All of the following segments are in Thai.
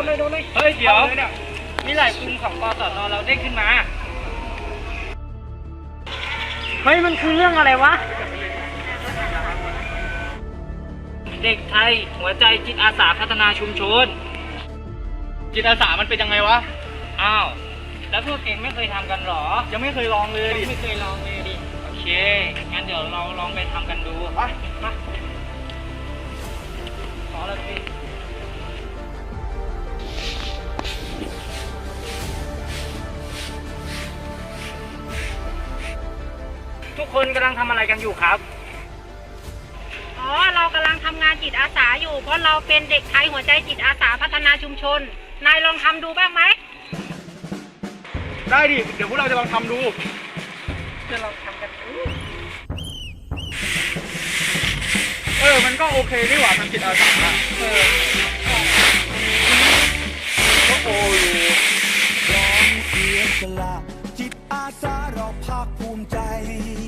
นเลยโดนเลยเฮ้ยเดี๋ยวอาลนี่มีหลายกลุ่มของกศนเราได้ขึ้นมา เฮ้ยมันคือเรื่องอะไรวะ เด็กไทยหัวใจจิตอาสาพัฒนาชุมชน จิตอาสามันเป็นยังไงวะ อ้าว แล้วพวกเองไม่เคยทำกันหรอ ยังไม่เคยลองเลยดิ ไม่เคยลองเลยดิ โอเค งั้นเดี๋ยวเราลองไปทำกันดู ไปมาขอละพี่ ทุกคนกำลังทำอะไรกันอยู่ครับ อ๋อ เรากำลังทำงานจิตอาสาอยู่ เพราะเราเป็นเด็กไทยหัวใจจิตอาสาพัฒนาชุมชน นายลองทำดูบ้างไหม ได้ดิ เดี๋ยวพวกเราจะลองทำดูเดี๋ยวเราทำกันดูเออ มันก็โอเคนี่หว่าทำจิตอาสาอะเออก็โออยู่พร้อมเสียสละ จิตอาสาเราภาคภูมิใจพร้อมที่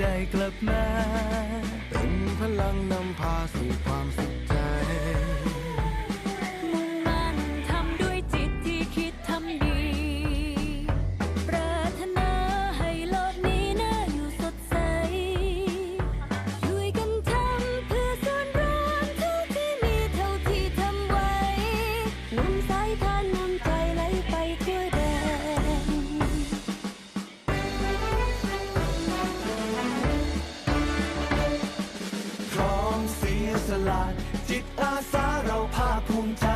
ได้กลับมา เป็นพลังนำพาสู่ความสุขใจ มุ่งมั่นทำด้วยจิตที่คิดทำดี ปรารถนาให้โลกนี้น่าอยู่สดใส ช่วยกันทำเพื่อส่วนรวมเท่าที่มีเท่าที่ทำไว้นำสายทาน ลาด จิตอาสาเราภาคภูมิใจ